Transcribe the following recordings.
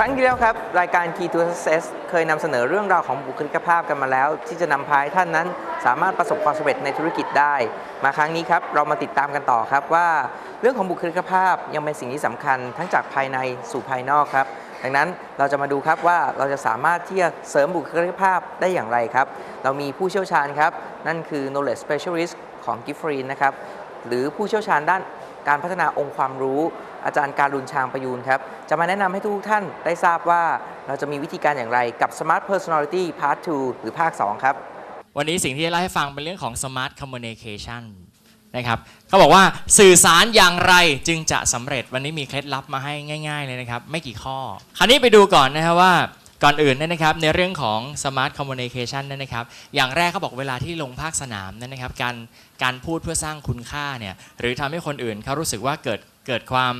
ครั้งที่แล้วครับ รายการ Key to Success เคยนำเสนอเรื่องราวของบุคลิกภาพกันมาแล้ว ที่จะนำพาให้ท่านนั้น สามารถประสบความสำเร็จในธุรกิจได้ มาครั้งนี้ครับ เรามาติดตามกันต่อครับว่า เรื่องของบุคลิกภาพยังเป็นสิ่งที่สำคัญทั้งจากภายในสู่ภายนอกครับ ดังนั้นเราจะมาดูครับว่าเราจะสามารถที่จะเสริมบุคลิกภาพได้อย่างไรครับ เรามีผู้เชี่ยวชาญครับ นั่นคือ knowledge specialist ของ g i f f r e e นะครับหรือผู้เชี่ยวชาญด้านการพัฒนาองค์ความรู้ อาจารย์การุณชางประยูนครับจะมาแนะนำให้ทุกท่านได้ทราบว่าเราจะมีวิธีการอย่างไรกับ Smart Personality Part 2 หรือภาค 2 ครับ วันนี้สิ่งที่จะเล่าให้ฟังเป็นเรื่องของ smart communication นะครับเขาบอกว่าสื่อสารอย่างไรจึงจะสำเร็จวันนี้มีเคล็ดลับมาให้ง่าย ๆ เลยนะครับ ไม่กี่ข้อ คราวนี้ไปดูก่อนนะครับว่าก่อนอื่นเนยนะครับในเรื่องของ smart communication เนยนะครับ อย่างแรกเขาบอกเวลาที่ลงภาคสนามเนยนะครับ การการพูดเพื่อสร้างคุณค่าเนี่ยหรือทำให้คนอื่นเขารู้สึกว่าเกิด เกิดความ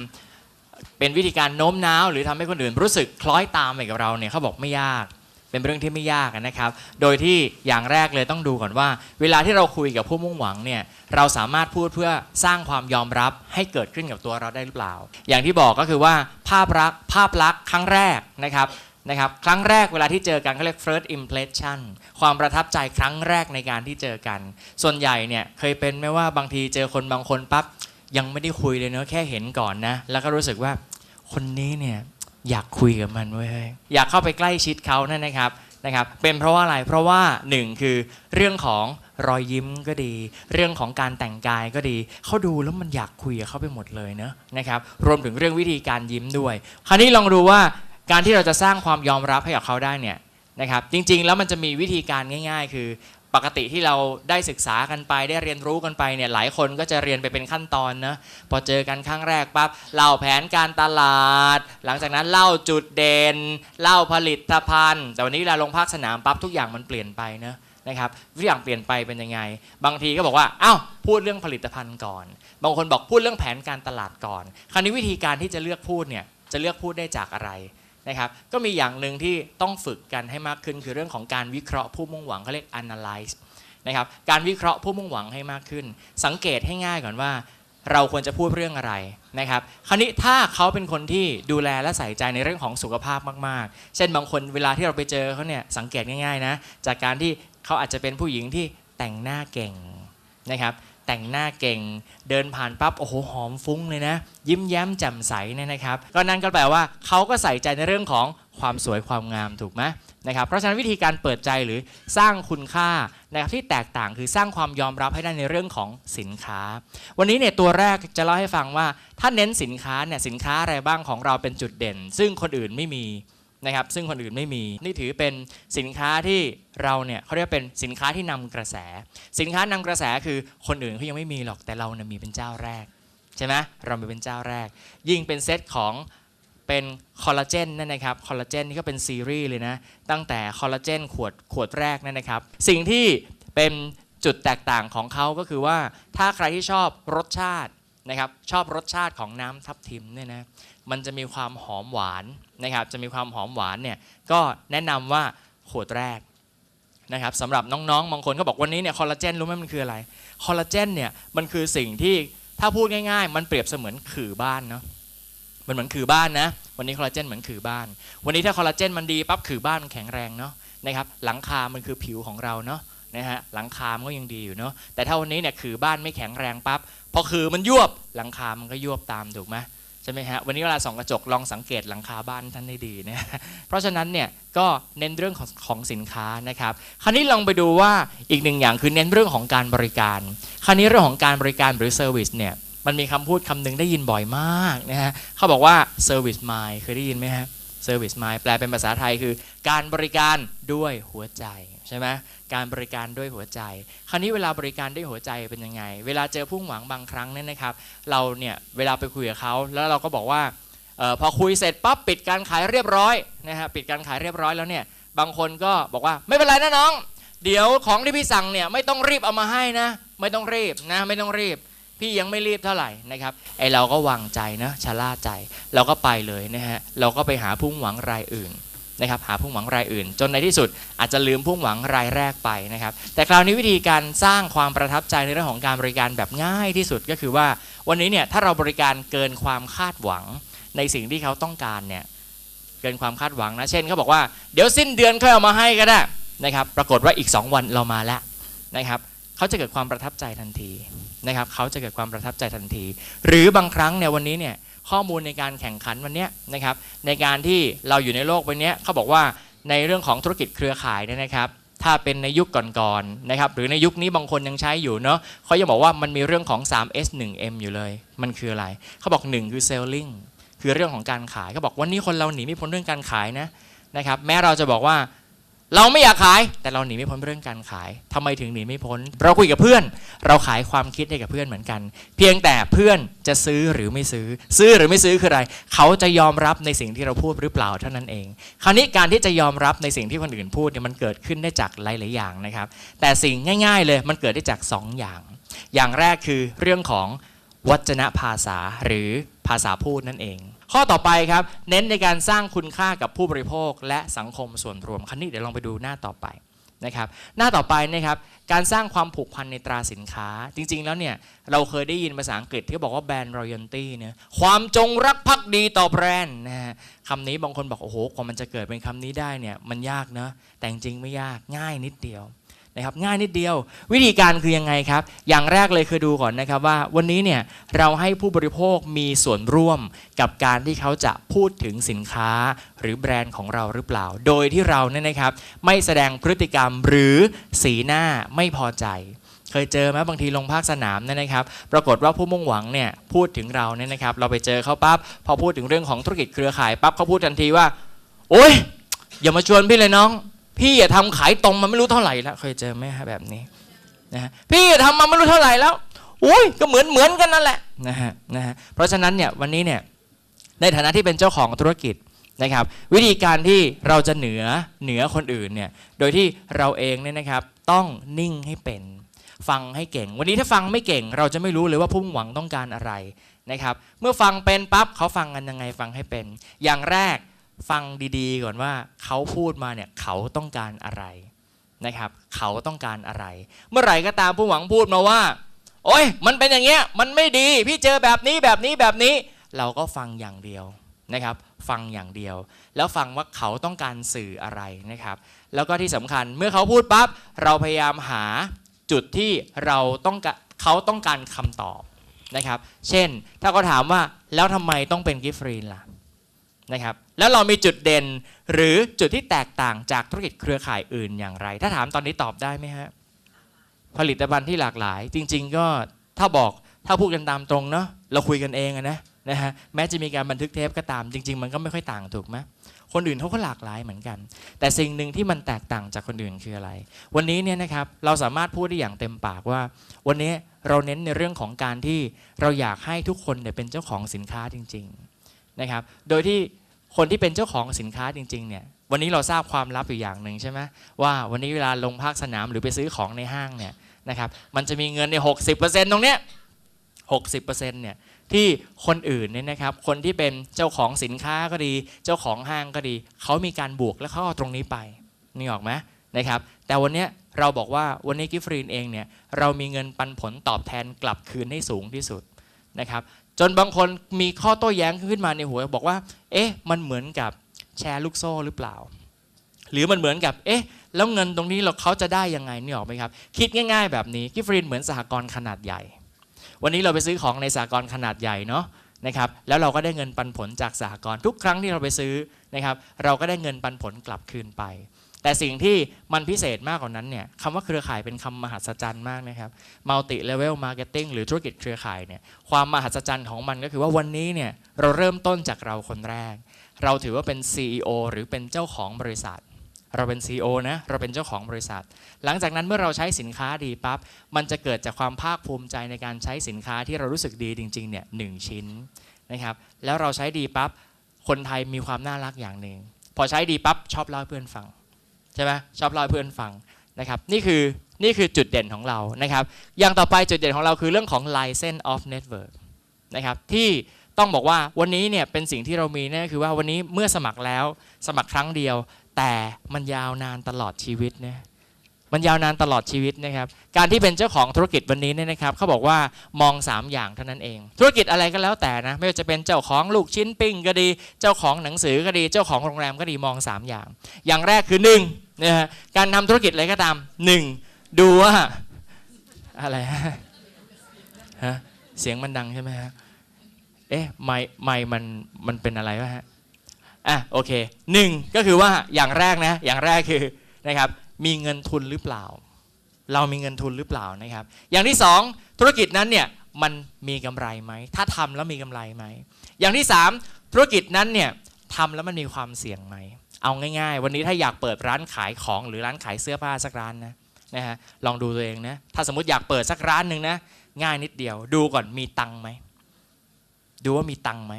เป็นวิธีการโน้มน้าวหรือทำให้คนอื่นรู้สึกคล้อยตามไปกับเราเนี่ยเขาบอกไม่ยาก เป็นเรื่องที่ไม่ยากนะครับ โดยที่อย่างแรกเลยต้องดูก่อนว่า เวลาที่เราคุยกับผู้มุ่งหวังเนี่ยเราสามารถพูดเพื่อสร้างความยอมรับให้เกิดขึ้นกับตัวเราได้หรือเปล่า อย่างที่บอกก็คือว่าภาพลักษณ์ภาพลักษณ์ครั้งแรกนะครับนะครับครั้งแรกเวลาที่เจอกันเขาเรียก first impression ความประทับใจครั้งแรกในการที่เจอกัน ส่วนใหญ่เนี่ยเคยเป็นไหมว่าบางทีเจอคนบางคนปั๊บ ยังไม่ได้คุยเลยเนอะแค่เห็นก่อนนะ แล้วก็รู้สึกว่าคนนี้เนี่ยอยากคุยกับมันเว้ยอยากเข้าไปใกล้ชิดเขานั่นนะครับนะครับ เป็นเพราะว่าอะไรเพราะว่าหนึ่งคือเรื่องของรอยยิ้มก็ดี เรื่องของการแต่งกายก็ดีเขาดูแล้วมันอยากคุยกับเขาไปหมดเลยเนอะนะครับรวมถึงเรื่องวิธีการยิ้มด้วย คราวนี้ลองดูว่าการที่เราจะสร้างความยอมรับให้กับเขาได้เนี่ยนะครับจริงๆแล้วมันจะมีวิธีการง่าย ๆ คือ กติที่เราได้ศึกษากันไปได้เรียนรู้กันไปเนี่ยหลายคนก็จะเรียนไปเป็นขั้นตอนนะพอเจอกันครั้งแรกปั๊บเล่าแผนการตลาด หลังจากนั้นเล่าจุดเด่นเล่าผลิตภัณฑ์ แต่วันนี้เวลาลงภาคสนามปั๊บทุกอย่างมันเปลี่ยนไปนะนะครับทุกอย่างเปลี่ยนไปเป็นยังไง บางทีก็บอกว่าอ้าวพูดเรื่องผลิตภัณฑ์ก่อน บางคนบอกพูดเรื่องแผนการตลาดก่อน คราวนี้วิธีการที่จะเลือกพูดเนี่ยจะเลือกพูดได้จากอะไร นะครับก็มีอย่างหนึ่งที่ต้องฝึกกันให้มากขึ้น คือเรื่องของการวิเคราะห์ผู้มุ่งหวังเขาเรียก analyze นะครับการวิเคราะห์ผู้มุ่งหวังให้มากขึ้น สังเกตให้ง่ายก่อนว่า เราควรจะพูดเรื่องอะไรนะครับคราวนี้ถ้าเขาเป็นคนที่ดูแลและใส่ใจในเรื่องของสุขภาพมากๆ เช่นบางคนเวลาที่เราไปเจอเขาเนี่ยสังเกตง่ายๆนะจากการที่เขาอาจจะเป็นผู้หญิงที่แต่งหน้าเก่งนะครับ แต่งหน้าเก่ง เดินผ่านปั๊บโอ้โหหอมฟุ้งเลยนะ ยิ้มแย้มแจ่มใสเนี่ยนะครับ ก็นั่นก็แปลว่าเขาก็ใส่ใจในเรื่องของความสวยความงามถูกไหมนะครับเพราะฉะนั้นวิธีการเปิดใจหรือสร้างคุณค่านะครับที่แตกต่างคือสร้างความยอมรับให้ได้ในเรื่องของสินค้า วันนี้เนี่ยตัวแรกจะเล่าให้ฟังว่า ถ้าเน้นสินค้าเนี่ยสินค้าอะไรบ้างของเราเป็นจุดเด่น ซึ่งคนอื่นไม่มี นะครับซึ่งคนอื่นไม่มีนี่ถือเป็นสินค้าที่เราเนี่ยเขาเรียกเป็นสินค้าที่นำกระแส สินค้านำกระแสคือคนอื่นเขายังไม่มีหรอกแต่เราเนี่ยมีเป็นเจ้าแรกใช่ไหมเรามีเป็นเจ้าแรก ยิ่งเป็นเซตของเป็นคอลลาเจนนั่นนะครับคอลลาเจนนี่ก็เป็นซีรีส์เลยนะตั้งแต่คอลลาเจนขวดขวดแรกนั่นนะครับ สิ่งที่เป็นจุดแตกต่างของเขาก็คือว่าถ้าใครที่ชอบรสชาติ นะครับชอบรสชาติของน้ำทับทิมเนี่ยนะมันจะมีความหอมหวานนะครับจะมีความหอมหวานเนี่ยก็แนะนำว่าขวดแรกนะครับสำหรับน้องๆบางคนก็บอกวันนี้เนี่ยคอลลาเจนรู้ไหมมันคืออะไรคอลลาเจนเนี่ยมันคือสิ่งที่ถ้าพูดง่ายๆ มันเปรียบเสมือนขื่อบ้านเนาะมันเหมือนขื่อบ้านนะวันนี้คอลลาเจนเหมือนขื่อบ้าน วันนี้ถ้าคอลลาเจนมันดีปั๊บขื่อบ้านมันแข็งแรงเนาะนะครับหลังคามันคือผิวของเราเนาะ นะฮะหลังคามันก็ยังดีอยู่เนาะแต่ถ้าวันนี้เนี่ยขือบ้านไม่แข็งแรงปั๊บพอขือมันยวบหลังคามันก็ยวบตามถูกไหมใช่ไหมฮะวันนี้เวลาส่องกระจกลองสังเกตหลังคาบ้านท่านให้ดีนะเพราะฉะนั้นเนี่ยก็เน้นเรื่องของของสินค้านะครับ คราวนี้ลองไปดูว่าอีกหนึ่งอย่างคือเน้นเรื่องของการบริการ คราวนี้เรื่องของการบริการหรือเซอร์วิสเนี่ยมันมีคำพูดคำหนึ่งได้ยินบ่อยมากนะฮะเขาบอกว่า service mind เคยได้ยินไหมฮะ service mind แปลเป็นภาษาไทยคือ การบริการด้วยหัวใจใช่ไหมการบริการด้วยหัวใจ คราวนี้เวลาบริการด้วยหัวใจเป็นยังไง เวลาเจอผู้หวังบางครั้งเนี่ยนะครับ เราเนี่ยเวลาไปคุยกับเขาแล้วเราก็บอกว่าออพอคุยเสร็จปั๊บปิดการขายเรียบร้อยนะฮะปิดการขายเรียบร้อยแล้วเนี่ยบางคนก็บอกว่าไม่เป็นไรนะน้อง เดี๋ยวของที่พี่สั่งเนี่ยไม่ต้องรีบเอามาให้นะ ไม่ต้องรีบนะไม่ต้องรีบ พี่ยังไม่รีบเท่าไหร่นะครับไอเราก็วางใจนะชะล่าใจ เราก็ไปเลยนะฮะเราก็ไปหาผู้หวังรายอื่นนะครับหาผู้หวังรายอื่น จนในที่สุดอาจจะลืมผู้หวังรายแรกไปนะครับ แต่คราวนี้วิธีการสร้างความประทับใจในเรื่องของการบริการแบบง่ายที่สุดก็คือว่า วันนี้เนี่ยถ้าเราบริการเกินความคาดหวังในสิ่งที่เขาต้องการเนี่ยเกินความคาดหวังนะ เช่นเขาบอกว่าเดี๋ยวสิ้นเดือนค่อยเอามาให้ก็ได้นะครับ ปรากฏว่าอีก 2 วันเรามาแล้วนะครับเขาจะเกิดความประทับใจทันที นะครับเขาจะเกิดความประทับใจทันที หรือบางครั้งเนี่ยวันนี้เนี่ยข้อมูลในการแข่งขันวันเนี้ยนะครับในการที่เราอยู่ในโลกใบเนี้ยเขาบอกว่าในเรื่องของธุรกิจเครือข่ายเนี่ยนะครับ ถ้าเป็นในยุคก่อนๆนะครับหรือในยุคนี้บางคนยังใช้อยู่เนาะเขายังบอกว่ามันมีเรื่องของ 3S 1M อยู่เลย มันคืออะไรเขาบอก 1 คือ selling คือเรื่องของการขายเขาบอกวันนี้คนเราหนีไม่พ้นเรื่องการขายนะนะครับแม้เราจะบอกว่า เราไม่อยากขายแต่เราหนีไม่พ้นเรื่องการขายทำไมถึงหนีไม่พ้น เราคุยกับเพื่อน เราขายความคิดให้กับเพื่อนเหมือนกัน เพียงแต่เพื่อนจะซื้อหรือไม่ซื้อ ซื้อหรือไม่ซื้อคืออะไร เขาจะยอมรับในสิ่งที่เราพูดหรือเปล่าเท่านั้นเอง คราวนี้การที่จะยอมรับในสิ่งที่คนอื่นพูดเนี่ยมันเกิดขึ้นได้จากหลาย ๆ อย่างนะครับ แต่สิ่งง่าย ๆ เลยมันเกิดได้จากสองอย่าง อย่างแรกคือเรื่องของวัจนภาษาหรือภาษาพูดนั่นเอง ข้อต่อไปครับ เน้นในการสร้างคุณค่ากับผู้บริโภค และสังคมส่วนรวมคันนี้เดี๋ยวลองไปดูหน้าต่อไปนะครับหน้าต่อไปนะครับการสร้างความผูกพันในตราสินค้า จริง ๆ แล้วเนี่ยเราเคยได้ยินภาษาอังกฤษที่บอกว่าแบรนด์ royalty เนี่ยความจงรักภักดีต่อแบรนด์นะฮะคำนี้บางคนบอก โอ้โหกว่ามันจะเกิดเป็นคำนี้ได้เนี่ยมันยากเนอะแต่จริงๆไม่ยากง่ายนิดเดียว นะครับง่ายนิดเดียว วิธีการคือยังไงครับ อย่างแรกเลยคือดูก่อนนะครับว่า วันนี้เนี่ยเราให้ผู้บริโภคมีส่วนร่วมกับการที่เขาจะพูดถึงสินค้าหรือแบรนด์ของเราหรือเปล่า โดยที่เราเนี่ยนะครับไม่แสดงพฤติกรรมหรือสีหน้าไม่พอใจเคยเจอไหมบางทีลงภาคสนามเนี่ยนะครับ ปรากฏว่าผู้มุ่งหวังเนี่ยพูดถึงเราเนี่ยนะครับ เราไปเจอเขาปั๊บพอพูดถึงเรื่องของธุรกิจเครือข่ายปั๊บเขาพูดทันทีว่า โอ๊ยอย่ามาชวนพี่เลยน้อง พี่อย่าทำขายตรงมันไม่รู้เท่าไหร่แล้วเคยเจอไหมฮะแบบนี้นะฮะพี่อย่าทำมาไม่รู้เท่าไหร่แล้วอุ้ยก็เหมือนเหมือนกันนั่นแหละนะฮะนะฮะเพราะฉะนั้นเนี่ยวันนี้เนี่ยในฐานะที่เป็นเจ้าของธุรกิจนะครับ วิธีการที่เราจะเหนือเหนือคนอื่นเนี่ยโดยที่เราเองเนี่ยนะครับต้องนิ่งให้เป็นฟังให้เก่ง วันนี้ถ้าฟังไม่เก่ง เราจะไม่รู้เลยว่าผู้มุ่งหวังต้องการอะไรนะครับ เมื่อฟังเป็นปั๊บเขาฟังกันยังไงฟังให้เป็น อย่างแรก ฟังดีๆ ก่อนว่าเขาพูดมาเนี่ยเขาต้องการอะไรนะครับ เขาต้องการอะไร เมื่อไหร่ก็ตามผู้หวังพูดมาว่า โอ้ยมันเป็นอย่างเงี้ยมันไม่ดี พี่เจอแบบนี้แบบนี้แบบนี้ เราก็ฟังอย่างเดียวนะครับ ฟังอย่างเดียว แล้วฟังว่าเขาต้องการสื่ออะไรนะครับ แล้วก็ที่สำคัญเมื่อเขาพูดปั๊บเราพยายามหาจุดที่เราต้องการเขาต้องการคำตอบนะครับ เช่น ถ้าเขาถามว่าแล้วทำไมต้องเป็นกิฟฟรีนล่ะ นะครับแล้วเรามีจุดเด่นหรือจุดที่แตกต่างจากธุรกิจเครือข่ายอื่นอย่างไร ถ้าถามตอนนี้ตอบได้ไหมฮะผลิตภัณฑ์ที่หลากหลาย จริง ๆ ก็ถ้าบอกถ้าพูดกันตามตรงเนาะเราคุยกันเองนะนะฮะแม้จะมีการบันทึกเทปก็ตามจริง ๆ มันก็ไม่ค่อยต่างถูกไหมคนอื่นเขาก็หลากหลายเหมือนกัน แต่สิ่งหนึ่งที่มันแตกต่างจากคนอื่นคืออะไร วันนี้เนี่ยนะครับเราสามารถพูดได้อย่างเต็มปากว่า วันนี้เราเน้นในเรื่องของการที่เราอยากให้ทุกคนเนี่ยเป็นเจ้าของสินค้าจริง ๆ นะครับ โดยที่คนที่เป็นเจ้าของสินค้าจริงๆเนี่ยวันนี้เราทราบความลับอยู่อย่างหนึ่งใช่ไหมว่าวันนี้เวลาลงภาคสนามหรือไปซื้อของในห้างเนี่ยนะครับมันจะมีเงินใน 60%ตรงเนี้ย60%เนี่ยที่คนอื่นเนี่ยนะครับคนที่เป็นเจ้าของสินค้าก็ดี เจ้าของห้างก็ดี เขามีการบวกแล้วเขาเอาตรงนี้ไปนี่ออกไหมนะครับแต่วันเนี้ยเราบอกว่าวันนี้กิฟฟรีนเองเนี่ยเรามีเงินปันผลตอบแทนกลับคืนให้สูงที่สุดนะครับ จนบางคนมีข้อโต้แย้งขึ้นมาในหัวบอกว่า เอ๊ะ มันเหมือนกับแชร์ลูกโซ่หรือเปล่า หรือมันเหมือนกับ เอ๊ะ แล้วเงินตรงนี้เราเขาจะได้ยังไงนี่ออกไหมครับ คิดง่าย ๆ แบบนี้กิฟฟรีนเหมือนสหกรณ์ขนาดใหญ่ วันนี้เราไปซื้อของในสหกรณ์ขนาดใหญ่เนาะนะครับ แล้วเราก็ได้เงินปันผลจากสหกรณ์ทุกครั้งที่เราไปซื้อนะครับ เราก็ได้เงินปันผลกลับคืนไป แต่สิ่งที่มันพิเศษมากกว่านั้นเนี่ยคำว่าเครือข่ายเป็นคำมหัศจรรย์มากนะครับ multi level marketing หรือธุรกิจเครือข่ายเนี่ยความมหัศจรรย์ของมันก็คือว่าวันนี้เนี่ยเราเริ่มต้นจากเราคนแรก เราถือว่าเป็น CEO หรือเป็นเจ้าของบริษัท เราเป็น CEO นะเราเป็นเจ้าของบริษัท หลังจากนั้นเมื่อเราใช้สินค้าดีปั๊บมันจะเกิดจากความภาคภูมิใจในการใช้สินค้าที่เรารู้สึกดีจริงๆเนี่ยหนึ่งชิ้นนะครับแล้วเราใช้ดีปั๊บคนไทยมีความน่ารักอย่างหนึ่งพอใช้ดีปั๊บชอบเล่าเพื่อนฟัง ช่ไหมชอบเล่าให้เพื่อนฟังนะครับนี่คือนี่คือจุดเด่นของเรานะครับ อย่างต่อไปจุดเด่นของเราคือเรื่องของ license of network นะครับที่ต้องบอกว่าวันนี้เนี่ยเป็นสิ่งที่เรามีนั่นคือว่าวันนี้เมื่อสมัครแล้วสมัครครั้งเดียว แต่มันยาวนานตลอดชีวิตนะมันยาวนานตลอดชีวิตนะครับ การที่เป็นเจ้าของธุรกิจวันนี้เนี่ยนะครับเขาบอกว่ามอง 3 อย่างเท่านั้นเอง ธุรกิจอะไรก็แล้วแต่นะไม่ว่าจะเป็นเจ้าของลูกชิ้นปิ้งก็ดี เจ้าของหนังสือก็ดี เจ้าของโรงแรมก็ดีมอง 3 อย่าง อย่างแรกคือ 1 นะฮะการทำธุรกิจอะไรก็ตาม1ดูว่าอะไรฮะฮะเสียงมันดังใช่ไหมฮะเอ๊ะไม่ไม่มันมันเป็นอะไรวะฮะอะโอเคหนึ่งก็คือว่าอย่างแรกนะอย่างแรกคือนะครับมีเงินทุนหรือเปล่า เรามีเงินทุนหรือเปล่านะครับ อย่างที่สองธุรกิจนั้นเนี่ยมันมีกำไรไหมถ้าทำแล้วมีกำไรไหมอย่างที่สามธุรกิจนั้นเนี่ยทำแล้วมันมีความเสี่ยงไหม เอาง่าย ๆ วันนี้ถ้าอยากเปิดร้านขายของหรือร้านขายเสื้อผ้าสักร้านนะนะฮะลองดูตัวเองนะถ้าสมมติอยากเปิดสักร้านหนึ่งนะง่ายนิดเดียว ดูก่อนมีตังไหมดูว่ามีตังไหม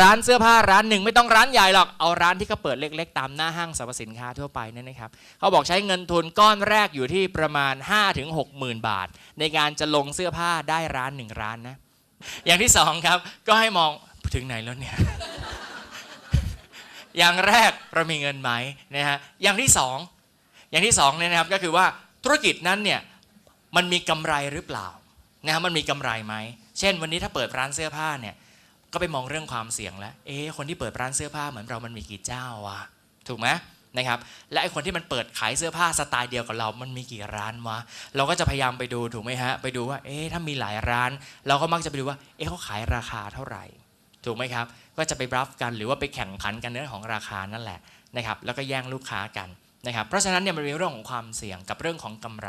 ร้านเสื้อผ้าร้านหนึ่งไม่ต้องร้านใหญ่หรอกเอาร้านที่เขาเปิดเล็ก ๆ ตามหน้าห้างสรรพสินค้าทั่วไปนี่ยนะครับเขาบอกใช้เงินทุนก้อนแรกอยู่ที่ประมาณ 5-6ถึงหมื่นบาท ในการจะลงเสื้อผ้าได้ร้านหนึ่งร้านนะอย่างที่สองครับก็ให้มองถึงไหนแล้วเนี่ย อย่างแรกเรามีเงินไหมนะฮะอย่างที่สองอย่างที่สองเนี่ยนะครับก็คือว่าธุรกิจนั้นเนี่ยมันมีกำไรหรือเปล่านะฮะมันมีกำไรไหมเช่น วันนี้ถ้าเปิดร้านเสื้อผ้าเนี่ยก็ไปมองเรื่องความเสี่ยงแล้วเอ๊คนที่เปิดร้านเสื้อผ้าเหมือนเรามันมีกี่เจ้าวะถูกไหมนะครับและไอคนที่มันเปิดขายเสื้อผ้าสไตล์เดียวกับเรา มันมีกี่ร้านวะ เราก็จะพยายามไปดูถูกไหมฮะ ไปดูว่า เอ๊ะ ถ้ามีหลายร้าน เราก็มักจะไปดูว่า เอ๊ะเขาขายราคาเท่าไหร่ ถูกไหมครับ ก็จะไปรับกันหรือว่าไปแข่งขันกันเรื่องของราคานั่นแหละนะครับแล้วก็แย่งลูกค้ากันนะครับเพราะฉะนั้นเนี่ยมันมีเรื่องของความเสี่ยงกับเรื่องของกำไร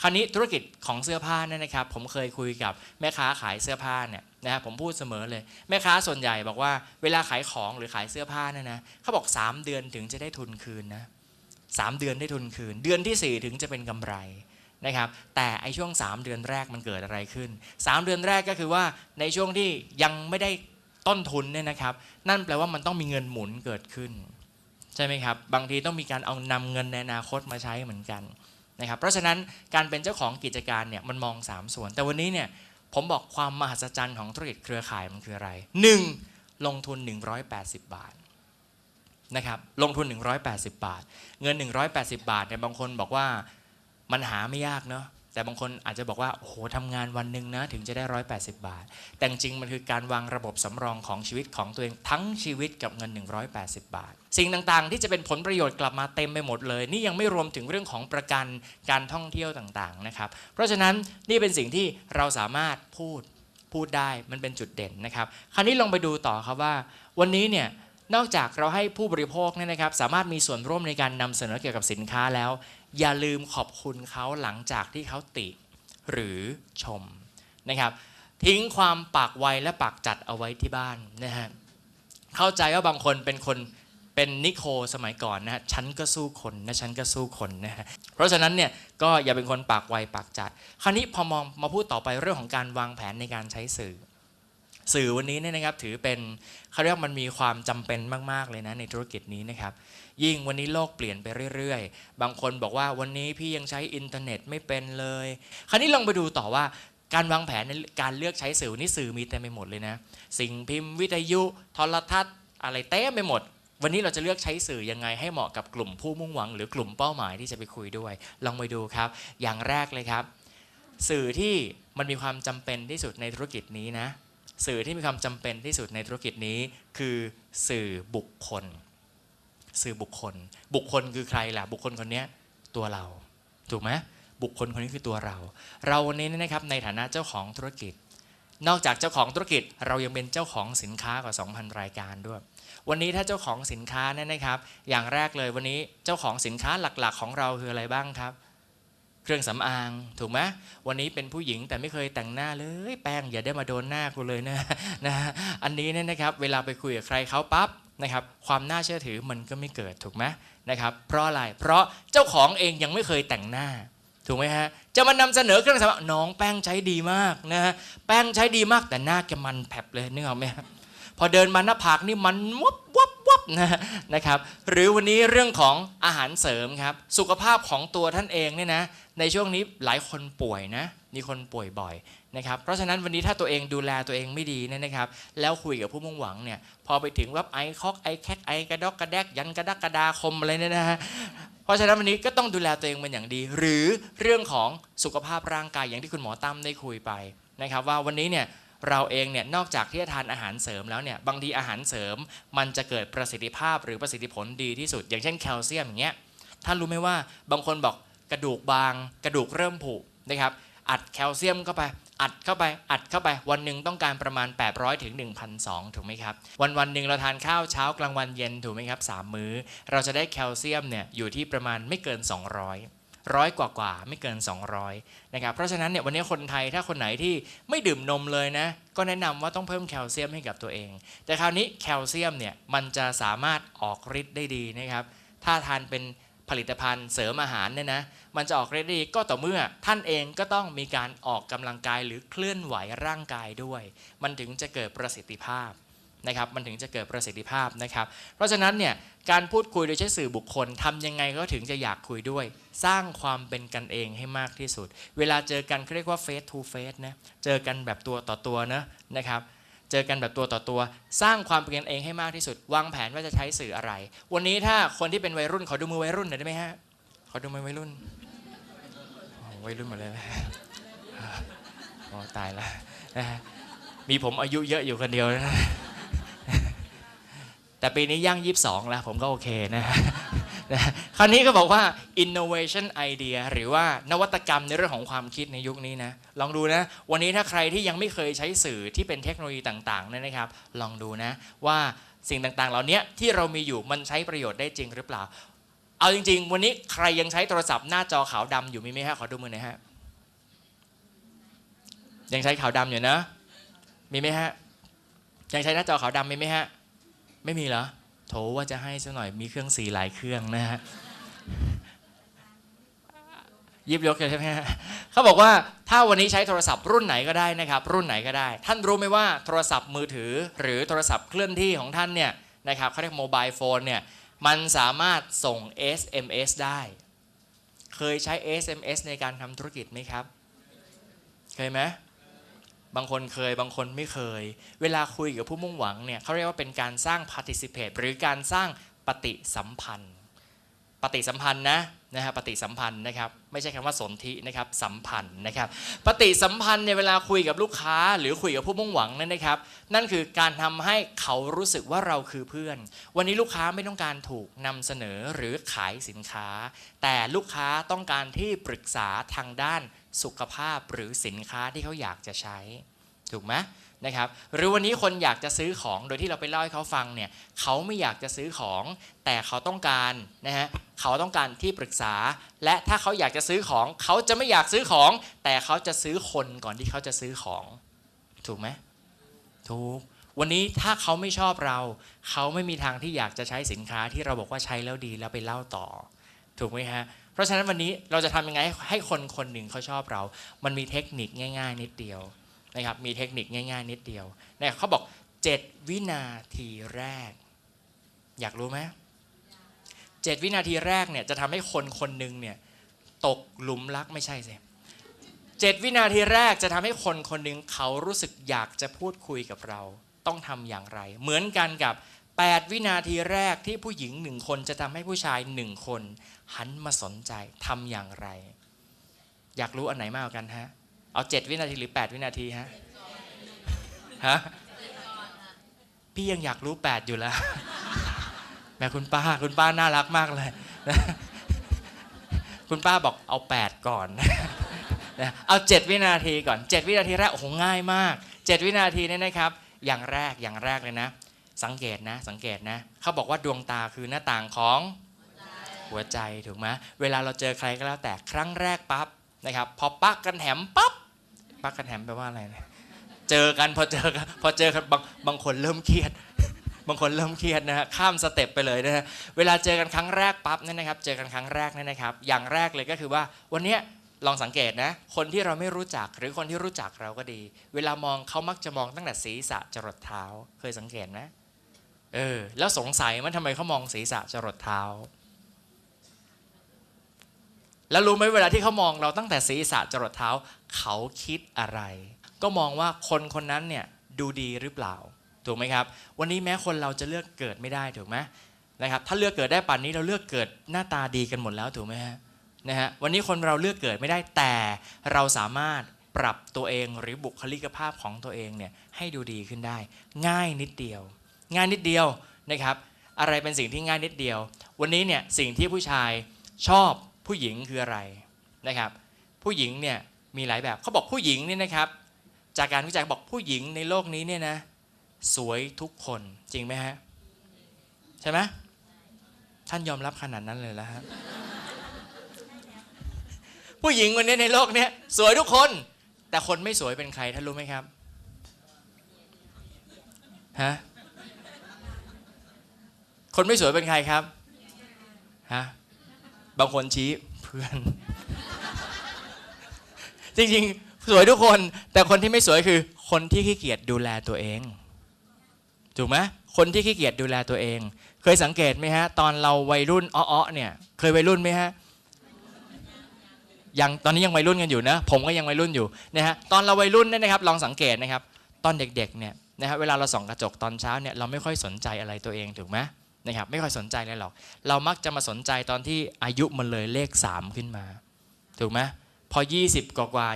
คราวนี้ธุรกิจของเสื้อผ้าเนี่ยนะครับผมเคยคุยกับแม่ค้าขายเสื้อผ้าเนี่ยนะครับผมพูดเสมอเลย แม่ค้าส่วนใหญ่บอกว่าเวลาขายของหรือขายเสื้อผ้าเนี่ยนะเขาบอก 3 เดือนถึงจะได้ทุนคืนนะสามเดือนได้ทุนคืน เดือนทีสี่4 ถึงจะเป็นกำไรนะครับแต่ไอช่วง 3 เดือนแรกมันเกิดอะไรขึ้น 3 เดือนแรกก็คือว่าในช่วงที่ยังไม่ได้ ต้นทุนเนี่ยนะครับ นั่นแปลว่ามันต้องมีเงินหมุนเกิดขึ้น ใช่ไหมครับ บางทีต้องมีการเอานำเงินในอนาคตมาใช้เหมือนกันนะครับ เพราะฉะนั้นการเป็นเจ้าของกิจการเนี่ยมันมอง 3 ส่วน แต่วันนี้เนี่ยผมบอกความมหัศจรรย์ของธุรกิจเครือข่ายมันคืออะไร 1. ลงทุน 180 บาทนะครับลงทุน 180 บาท เงิน 180 บาทเนี่ยบางคนบอกว่ามันหาไม่ยากเนาะ แต่บางคนอาจจะบอกว่า โอ้โหทำงานวันหนึ่งนะ ถึงจะได้ 180 บาท แต่จริงมันคือการวางระบบสำรองของชีวิตของตัวเองทั้งชีวิตกับเงิน 180 บาท สิ่งต่างๆ ที่จะเป็นผลประโยชน์กลับมาเต็มไปหมดเลย นี่ยังไม่รวมถึงเรื่องของประกันการท่องเที่ยวต่างๆนะครับ เพราะฉะนั้นนี่เป็นสิ่งที่เราสามารถพูดพูดได้มันเป็นจุดเด่นนะครับ คราวนี้ลองไปดูต่อครับว่า วันนี้เนี่ยนอกจากเราให้ผู้บริโภคเนี่ยนะครับ สามารถมีส่วนร่วมในการนำเสนอเกี่ยวกับสินค้าแล้ว อย่าลืมขอบคุณเขาหลังจากที่เขาติ หรือชมนะครับ ทิ้งความปากไวและปากจัดเอาไว้ที่บ้านนะฮะเข้าใจว่าบางคนเป็นคนเป็นนิโคสมัยก่อนนะฮะฉันก็สู้คนนะฉันก็สู้คนนะฮะเพราะฉะนั้นเนี่ยก็อย่าเป็นคนปากไวปากจัด คราวนี้พอมองมาพูดต่อไปเรื่องของการวางแผนในการใช้สื่อ สื่อวันนี้เนี่ยนะครับถือเป็นเขาเรียกมันมีความจำเป็นมาก ๆ เลยนะในธุรกิจนี้นะครับยิ่งวันนี้โลกเปลี่ยนไปเรื่อย ๆ บางคนบอกว่าวันนี้พี่ยังใช้อินเทอร์เน็ตไม่เป็นเลย คราวนี้ลองไปดูต่อว่าการวางแผนในการเลือกใช้สื่อนี่สื่อมีเต็มไปหมดเลยนะสิ่งพิมพ์วิทยุโทรทัศน์ อะไรเต็มไปหมด วันนี้เราจะเลือกใช้สื่อยังไงให้เหมาะกับกลุ่มผู้มุ่งหวัง หรือกลุ่มเป้าหมายที่จะไปคุยด้วย ลองไปดูครับ อย่างแรกเลยครับ สื่อที่มันมีความจำเป็นที่สุดในธุรกิจนี้นะ สื่อที่มีความจำเป็นที่สุดในธุรกิจนี้ คือสื่อบุคคล สื่อบุคคล บุคคลคือใครล่ะ บุคคลคนนี้ตัวเรา ถูกไหมบุคคลคนนี้คือตัวเรา เราวันนี้นะครับในฐานะเจ้าของธุรกิจ นอกจากเจ้าของธุรกิจ เรายังเป็นเจ้าของสินค้ากว่า 2,000 รายการด้วย วันนี้ถ้าเจ้าของสินค้าเนี่ยนะครับ อย่างแรกเลยวันนี้เจ้าของสินค้าหลักๆ ของเราคืออะไรบ้างครับ เครื่องสำอางถูกไหมวันนี้เป็นผู้หญิงแต่ไม่เคยแต่งหน้าเลยแป้งอย่าได้มาโดนหน้ากูเลยนะนะฮะอันนี้เนี่ยนะครับเวลาไปคุยกับใครเขาปั๊บนะครับความน่าเชื่อถือมันก็ไม่เกิดถูกไหมนะครับเพราะอะไรเพราะเจ้าของเองยังไม่เคยแต่งหน้าถูกไหมฮะจะมานำเสนอเครื่องสำอางน้องแป้งใช้ดีมากนะฮะแป้งใช้ดีมากแต่หน้าแกมันแผลบเลยนึกออกไหมครับพอเดินมาหน้าผากนี่มันวับวับวับนะนะครับหรือวันนี้เรื่องของอาหารเสริมครับสุขภาพของตัวท่านเองเนี่ยนะ ในช่วงนี้หลายคนป่วยนะมีคนป่วยบ่อยนะครับเพราะฉะนั้นวันนี้ถ้าตัวเองดูแลตัวเองไม่ดีเนี่ยนะครับ แล้วคุยกับผู้มุ่งหวังเนี่ยพอไปถึงว่าไอคอกไอแคกไอกระดอกกระแดกยันกระดักกระดาคมอะไรเนี่ยนะฮะเพราะฉะนั้นวันนี้ก็ต้องดูแลตัวเองเป็นอย่างดี หรือเรื่องของสุขภาพร่างกายอย่างที่คุณหมอตั้มได้คุยไปนะครับ ว่าวันนี้เนี่ยเราเองเนี่ยนอกจากที่จะทานอาหารเสริมแล้วเนี่ยบางทีอาหารเสริม มันจะเกิดประสิทธิภาพหรือประสิทธิผลดีที่สุด อย่างเช่นแคลเซียมอย่างเงี้ยท่านรู้ไหมว่าบางคนบอก กระดูกบาง กระดูกเริ่มผุนะครับ อัดแคลเซียมเข้าไป อัดเข้าไป อัดเข้าไป วันหนึ่งต้องการประมาณ 800ถึง1,200ถูกไหมครับ วันวันหนึ่งเราทานข้าวเช้ากลางวันเย็นถูกไหมครับสามมื้อ เราจะได้แคลเซียมเนี่ยอยู่ที่ประมาณไม่เกิน 200ร้อยกว่ากว่าไม่เกิน 200นะครับเพราะฉะนั้นเนี่ยวันนี้คนไทยถ้าคนไหนที่ไม่ดื่มนมเลยนะ ก็แนะนำว่าต้องเพิ่มแคลเซียมให้กับตัวเอง แต่คราวนี้แคลเซียมเนี่ยมันจะสามารถออกฤทธิ์ได้ดีนะครับถ้าทานเป็น ผลิตภัณฑ์เสริมอาหารเนี่ยนะมันจะออกฤทธิ์ดีก็ต่อเมื่อท่านเองก็ต้องมีการออกกำลังกายหรือเคลื่อนไหวร่างกายด้วย มันถึงจะเกิดประสิทธิภาพนะครับมันถึงจะเกิดประสิทธิภาพนะครับ เพราะฉะนั้นเนี่ยการพูดคุยโดยใช้สื่อบุคคลทำยังไงก็ถึงจะอยากคุยด้วย สร้างความเป็นกันเองให้มากที่สุด เวลาเจอกันเขาเรียกว่า face to face นะเจอกันแบบตัวต่อตัวนะนะครับ เจอกันแบบตัวต่อตัว สร้างความเป็นกันเองให้มากที่สุด วางแผนว่าจะใช้สื่ออะไร วันนี้ถ้าคนที่เป็นวัยรุ่นขอดูมือวัยรุ่นหน่อยได้ไหมฮะขอดูมือวัยรุ่นวัยรุ่นหมดเลยนะโอ้ตายล้วนะฮะมีผมอายุเยอะอยู่คนเดียวนะแต่ปีนี้ย่าง22แล้วผมก็โอเคนะฮะนะฮะ คราวนี้ก็บอกว่า innovation idea หรือว่านวัตกรรมในเรื่องของความคิดในยุคนี้นะ ลองดูนะ วันนี้ถ้าใครที่ยังไม่เคยใช้สื่อที่เป็นเทคโนโลยีต่างๆเนี่ยนะครับ ลองดูนะว่าสิ่งต่างๆ เหล่านี้ที่เรามีอยู่มันใช้ประโยชน์ได้จริงหรือเปล่า เอาจริง ๆ วันนี้ใครยังใช้โทรศัพท์หน้าจอขาวดำอยู่มีไหมฮะขอดูมือหน่อยฮะยังใช้ขาวดำอยู่นะ มีไหมฮะยังใช้หน้าจอขาวดำมีไหมฮะไม่มีเหรอ โถว่าจะให้ซะหน่อยมีเครื่องสีหลายเครื่องนะฮะยิบยกเลยใช่ไหมฮะเขาบอกว่าถ้าวันนี้ใช้โทรศัพท์รุ่นไหนก็ได้นะครับ รุ่นไหนก็ได้ ท่านรู้ไหมว่าโทรศัพท์มือถือหรือโทรศัพท์เคลื่อนที่ของท่านเนี่ยนะครับเขาเรียกโมบายโฟนเนี่ยมันสามารถส่ง SMS ได้ เคยใช้ SMS ในการทำธุรกิจไหมครับ เคยไหม บางคนเคยบางคนไม่เคย เวลาคุยกับผู้มุ่งหวังเนี่ยเขาเรียกว่าเป็นการสร้าง participate หรือการสร้างปฏิสัมพันธ์ ปฏิสัมพันธ์นะนะฮะปฏิสัมพันธ์นะครับไม่ใช่คำว่าสนธินะครับสัมพันธ์นะครับปฏิสัมพันธ์เนี่ยเวลาคุยกับลูกค้า หรือคุยกับผู้มุ่งหวังนั่นนะครับ นั่นคือการทำให้เขารู้สึกว่าเราคือเพื่อน วันนี้ลูกค้าไม่ต้องการถูกนำเสนอหรือขายสินค้า แต่ลูกค้าต้องการที่ปรึกษาทางด้าน สุขภาพหรือสินค้าที่เขาอยากจะใช้ถูกไหมนะครับหรือวันนี้คนอยากจะซื้อของโดยที่เราไปเล่าให้เขาฟังเนี่ยเขาไม่อยากจะซื้อของ แต่เขาต้องการนะฮะเขาต้องการที่ปรึกษา และถ้าเขาอยากจะซื้อของ เขาจะไม่อยากซื้อของ แต่เขาจะซื้อคนก่อนที่เขาจะซื้อของ ถูกไหมถูกวันนี้ถ้าเขาไม่ชอบเรา เขาไม่มีทางที่อยากจะใช้สินค้าที่เราบอกว่าใช้แล้วดีแล้วไปเล่าต่อ ถูกไหมฮะ เพราะฉะนั้นวันนี้เราจะทำยังไงให้คนคนหนึ่งเขาชอบเรา มันมีเทคนิคง่าย ๆ นิดเดียวนะครับมีเทคนิคง่าย ๆ นิดเดียวนะเขาบอก 7 วินาทีแรก อยากรู้ไหมเจ็ดวินาทีแรกเนี่ยจะทำให้คนคนหนึ่งเนี่ยตกหลุมรักไม่ใช่สิเจ็ดวินาทีแรกจะทำให้คนคนหนึ่งเขารู้สึกอยากจะพูดคุยกับเรา ต้องทำอย่างไร เหมือนกันกับ 8 วินาทีแรกที่ผู้หญิงหนึ่งคนจะทำให้ผู้ชายหนึ่งคน หันมาสนใจทำอย่างไร อยากรู้อันไหนมากกว่ากันฮะ เอาเจ็ดวินาทีหรือ 8 วินาทีฮะฮะพี่ยังอยากรู้ 8 อยู่แล้วแม่คุณป้าคุณป้าน่ารักมากเลย คุณป้าบอกเอา 8 ก่อนนะเอา7วินาทีก่อน 7 วินาทีแรกโอ้โหง่ายมาก 7 วินาทีเนี่ยนะครับ อย่างแรกอย่างแรกเลยนะ สังเกตนะ สังเกตนะ เขาบอกว่าดวงตาคือหน้าต่างของ หัวใจถูกไหมเวลาเราเจอใครก็แล้วแต่ครั้งแรกปั๊บนะครับพอปักกันแถมปั๊บปักกันแถมแปลว่าอะไรเนี่ยเจอกันพอเจอกันพอเจอกันบางบางคนเริ่มเครียด บางคนเริ่มเครียดนะฮะข้ามสเต็ปไปเลยนะฮะเวลาเจอกันครั้งแรกปั๊บเนี่ยนะครับ เจอกันครั้งแรกเนี่ยนะครับ อย่างแรกเลยก็คือว่าวันนี้ลองสังเกตนะ คนที่เราไม่รู้จักหรือคนที่รู้จักเราก็ดี เวลามองเขามักจะมองตั้งแต่ศีรษะจรดเท้า เคยสังเกตไหมเออแล้วสงสัยมันทำไมเขามองศีรษะจรดเท้า แล้วรู้ไหมเวลาที่เขามองเราตั้งแต่ศีรษะจรดเท้า เขาคิดอะไร ก็มองว่าคนคนนั้นเนี่ยดูดีหรือเปล่า ถูกไหมครับ วันนี้แม้คนเราจะเลือกเกิดไม่ได้ถูกไหมนะครับ ถ้าเลือกเกิดได้ป่านนี้เราเลือกเกิดหน้าตาดีกันหมดแล้วถูกไหมฮะนะฮะวันนี้คนเราเลือกเกิดไม่ได้แต่เราสามารถปรับตัวเองหรือบุคลิกภาพของตัวเองเนี่ยให้ดูดีขึ้นได้ ง่ายนิดเดียว ง่ายนิดเดียวนะครับ อะไรเป็นสิ่งที่ง่ายนิดเดียว วันนี้เนี่ยสิ่งที่ผู้ชายชอบ ผู้หญิงคืออะไรนะครับ ผู้หญิงเนี่ยมีหลายแบบเขาบอกผู้หญิงเนี่ยนะครับ จากการวิจัยบอกผู้หญิงในโลกนี้เนี่ยนะสวยทุกคนจริงไหมฮะใช่ไหมท่านยอมรับขนาดนั้นเลยแล้วฮะผู้หญิงคนนี้ในโลกเนี้ยสวยทุกคน แต่คนไม่สวยเป็นใครท่านรู้ไหมครับฮะคนไม่สวยเป็นใครครับฮะ บางคนชี้เพื่อน จริงๆ สวยทุกคน แต่คนที่ไม่สวยคือ คนที่ขี้เกียจดูแลตัวเอง ถูกไหมคนที่ขี้เกียจดูแลตัวเอง เคยสังเกตไหมฮะ ตอนเราวัยรุ่นอ้อๆเนี่ย เคยวัยรุ่นไหมฮะยังตอนนี้ยังวัยรุ่นกันอยู่นะ ผมก็ยังวัยรุ่นอยู่นะฮะตอนเราวัยรุ่นเนี่ยนะครับ ลองสังเกตนะครับ ตอนเด็กๆเนี่ยนะฮะเวลาเราส่องกระจกตอนเช้าเนี่ยเราไม่ค่อยสนใจอะไรตัวเองถูกไหม นะครับไม่ค่อยสนใจเลยหรอก เรามักจะมาสนใจตอนที่อายุมันเลยเลข 3 ขึ้นมา ถูกไหมพอ 20 กว่ากว่า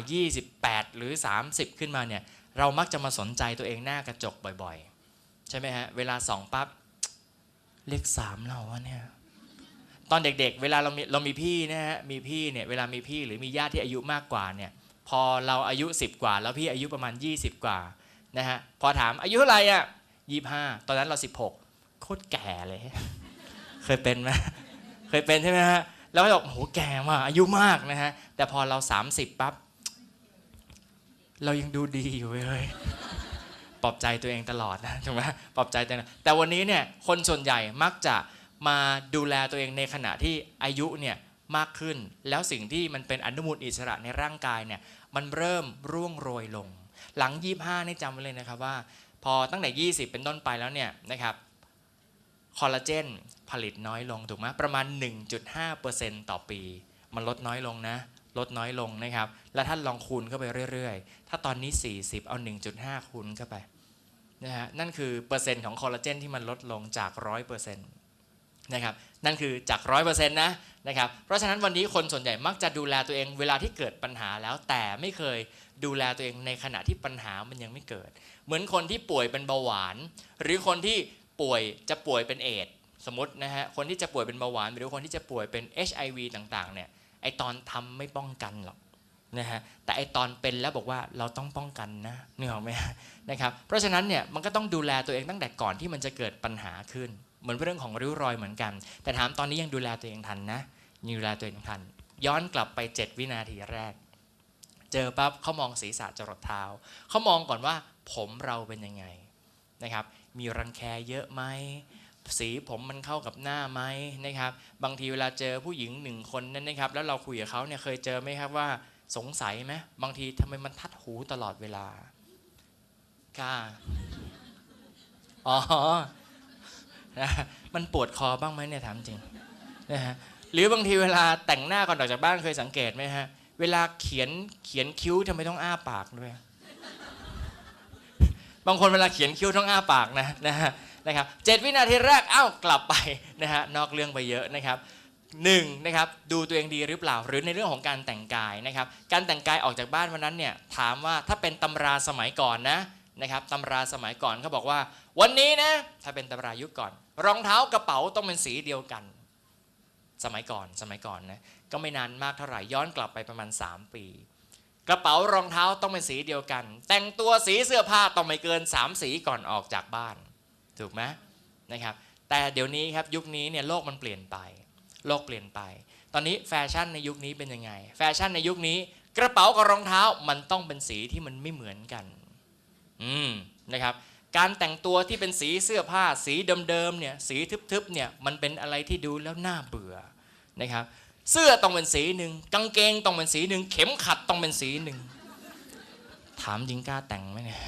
28 หรือ 30 ขึ้นมาเนี่ยเรามักจะมาสนใจตัวเองหน้ากระจกบ่อยๆ ใช่ไหมฮะเวลาส่องปั๊บเลขสามเราวะเนี่ยตอนเด็กๆ เวลาเรามีเรามีพี่นะฮะมีพี่เนี่ยเวลามีพี่หรือมีญาติที่อายุมากกว่าเนี่ยพอเราอายุ 10 กว่า แล้วพี่อายุประมาณ 20 กว่านะฮะพอถามอายุเท่าไหร่อะ25ตอนนั้นเรา 16 โคตรแก่เลย เคยเป็นไหมเคยเป็นใช่ไหมฮะแล้วก็บอกโอ้โหแก่มากอายุมากนะฮะ แต่พอเรา 30ปั๊บเรายังดูดีอยู่เลยปลอบใจตัวเองตลอดนะถูกไหมปลอบใจตัวเองแต่วันนี้เนี่ยคนส่วนใหญ่มักจะมาดูแลตัวเองในขณะที่อายุเนี่ยมากขึ้น แล้วสิ่งที่มันเป็นอนุมูลอิสระในร่างกายเนี่ยมันเริ่มร่วงโรยลง หลัง 25นี่จำไว้เลยนะครับว่า พอตั้งแต่ 20 เป็นต้นไปแล้วเนี่ยนะครับ คอลลาเจนผลิตน้อยลงถูกไหมประมาณ 1.5%ต่อปี มันลดน้อยลงนะ ลดน้อยลงนะครับ แล้วท่านลองคูณเข้าไปเรื่อยๆ ถ้าตอนนี้ 40 เอา 1.5 คูณเข้าไปนะฮะนั่นคือเปอร์เซ็นต์ของคอลลาเจนที่มันลดลงจาก 100%นะครับนั่นคือจาก 100%นะนะครับเพราะฉะนั้นวันนี้คนส่วนใหญ่มักจะดูแลตัวเองเวลาที่เกิดปัญหาแล้วแต่ไม่เคยดูแลตัวเองในขณะที่ปัญหามันยังไม่เกิด เหมือนคนที่ป่วยเป็นเบาหวาน หรือคนที่ ป่วยจะป่วยเป็นเอดส์สมมตินะฮะคนที่จะป่วยเป็นเบาหวาน หรือคนที่จะป่วยเป็น HIV ต่างๆเนี่ยไอตอนทำไม่ป้องกันหรอกนะฮะแต่ไอตอนเป็นแล้วบอกว่าเราต้องป้องกันนะนึกออกไหมนะครับเพราะฉะนั้นเนี่ยมันก็ต้องดูแลตัวเองตั้งแต่ก่อนที่มันจะเกิดปัญหาขึ้น เหมือนเรื่องของริ้วรอยเหมือนกัน แต่ถามตอนนี้ยังดูแลตัวเองทันนะยังดูแลตัวเองทัน ย้อนกลับไป 7 วินาทีแรก เจอปั๊บเขามองศีรษะจรดเท้าเขามองก่อนว่าผมเราเป็นยังไงนะครับ มีรังแคเยอะไหมสีผมมันเข้ากับหน้าไหมนะครับ บางทีเวลาเจอผู้หญิงหนึ่งคนนั่นนะครับ แล้วเราคุยกับเขาเนี่ยเคยเจอไหมครับว่าสงสัยไหมบางทีทำไมมันทัดหูตลอดเวลาก้าอ๋อนะมันปวดคอบ้างไหมเนี่ยถามจริงนะฮะหรือบางทีเวลาแต่งหน้าก่อนออกจากบ้านเคยสังเกตไหมฮะเวลาเขียนเขียนคิ้วทำไมต้องอ้าปากด้วย บางคนเวลาเขียนคิ้วต้องอ้าปากนะนะฮะนะครับเจ็ดวินาทีแรกเอ้ากลับไปนะฮะนอกเรื่องไปเยอะนะครับหนึ่งนะครับดูตัวเองดีหรือเปล่า หรือในเรื่องของการแต่งกายนะครับการแต่งกายออกจากบ้านวันนั้นเนี่ยถามว่าถ้าเป็นตำราสมัยก่อนนะนะครับตำราสมัยก่อนเขาบอกว่า วันนี้นะถ้าเป็นตำรายุคก่อน รองเท้ากระเป๋าต้องเป็นสีเดียวกัน สมัยก่อนสมัยก่อนนะก็ไม่นานมากเท่าไหร่ย้อนกลับไปประมาณ 3 ปี กระเป๋ารองเท้าต้องเป็นสีเดียวกัน แต่งตัวสีเสื้อผ้าต้องไม่เกิน 3 สีก่อนออกจากบ้าน ถูกไหมนะครับ แต่เดี๋ยวนี้ครับยุคนี้เนี่ยโลกมันเปลี่ยนไป โลกเปลี่ยนไป ตอนนี้แฟชั่นในยุคนี้เป็นยังไง แฟชั่นในยุคนี้ กระเป๋ากับรองเท้ามันต้องเป็นสีที่มันไม่เหมือนกัน อืมนะครับ การแต่งตัวที่เป็นสีเสื้อผ้าสีเดิมๆเนี่ยสีทึบๆเนี่ยมันเป็นอะไรที่ดูแล้วน่าเบื่อนะครับ เสื้อต้องเป็นสีหนึ่งกางเกงต้องเป็นสีหนึ่งเข็มขัดต้องเป็นสีหนึ่งถามจริงกล้าแต่งไหมเนี่ย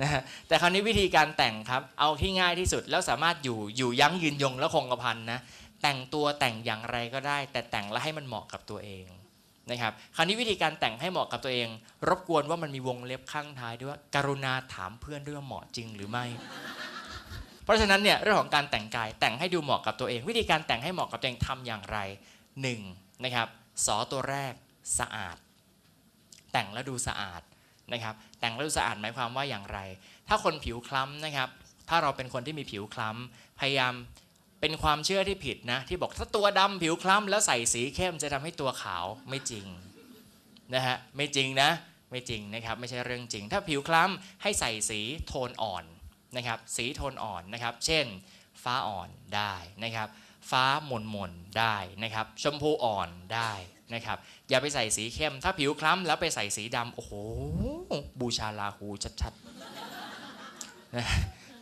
นะฮะแต่คราวนี้วิธีการแต่งครับเอาที่ง่ายที่สุดแล้วสามารถอยู่อยู่ยั้งยืนยงและคงกระพันนะแต่งตัวแต่งอย่างไรก็ได้ แต่แต่งแล้วให้มันเหมาะกับตัวเองนะครับคราวนี้วิธีการแต่งให้เหมาะกับตัวเอง รบกวนว่ามันมีวงเล็บข้างท้ายด้วยว่าการุณาถามเพื่อนด้วยว่าเหมาะจริงหรือไม่ ราะฉะนั้นเนี่ยเรื่องของการแต่งกายแต่งให้ดูเหมาะกับตัวเอง วิธีการแต่งให้เหมาะกับตัวเองทำอย่างไรหนึ่งนะครับสอตัวแรกสะอาด แต่งแล้วดูสะอาดนะครับแต่งแล้วดูสะอาดหมายความว่าอย่างไร ถ้าคนผิวคล้ำนะครับ ถ้าเราเป็นคนที่มีผิวคล้ำพยายามเป็นความเชื่อที่ผิดนะที่บอกถ้าตัวดำผิวคล้ำแล้วใส่สีเข้มจะทำให้ตัวขาวไม่จริงนะฮะไม่จริงนะไม่จริงนะครับไม่ใช่เรื่องจริง ถ้าผิวคล้ำให้ใส่สีโทนอ่อน นะครับสีโทนอ่อนนะครับ เช่น ฟ้าอ่อนได้นะครับ ฟ้าหม่นหม่นได้นะครับ ชมพูอ่อนได้นะครับ อย่าไปใส่สีเข้ม ถ้าผิวคล้ำแล้วไปใส่สีดำโอ้โหบูชาลาหูชัดๆนะ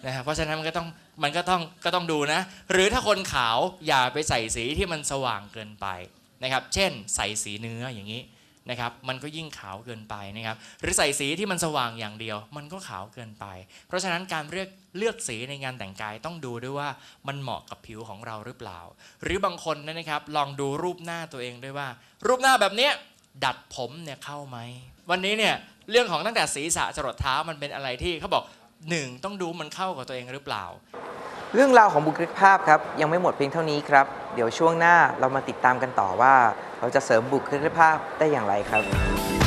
นะเพราะฉะนั้นมันก็ต้องมันก็ต้องก็ต้องดูนะ หรือถ้าคนขาวอย่าไปใส่สีที่มันสว่างเกินไปนะครับ เช่น ใส่สีเนื้ออย่างนี้ นะครับมันก็ยิ่งขาวเกินไปนะครับหรือใส่สีที่มันสว่างอย่างเดียว มันก็ขาวเกินไป เพราะฉะนั้นการเลือกเลือกสีในงานแต่งกายต้องดูด้วยว่ามันเหมาะกับผิวของเราหรือเปล่า หรือบางคนนยนะครับลองดูรูปหน้าตัวเองด้วยว่า รูปหน้าแบบเนี้ยดัดผมเนี่ยเข้าไหมวันนี้เนี่ยเรื่องของตั้งแต่ศีรษะจรดเท้ามันเป็นอะไรที่เขาบอกหนึ่งต้องดูมันเข้ากับตัวเองหรือเปล่า เรื่องราวของบุคลิกภาพครับยังไม่หมดเพียงเท่านี้ครับ เดี๋ยวช่วงหน้าเรามาติดตามกันต่อว่า เราจะเสริมบุคลิกภาพได้อย่างไรครับ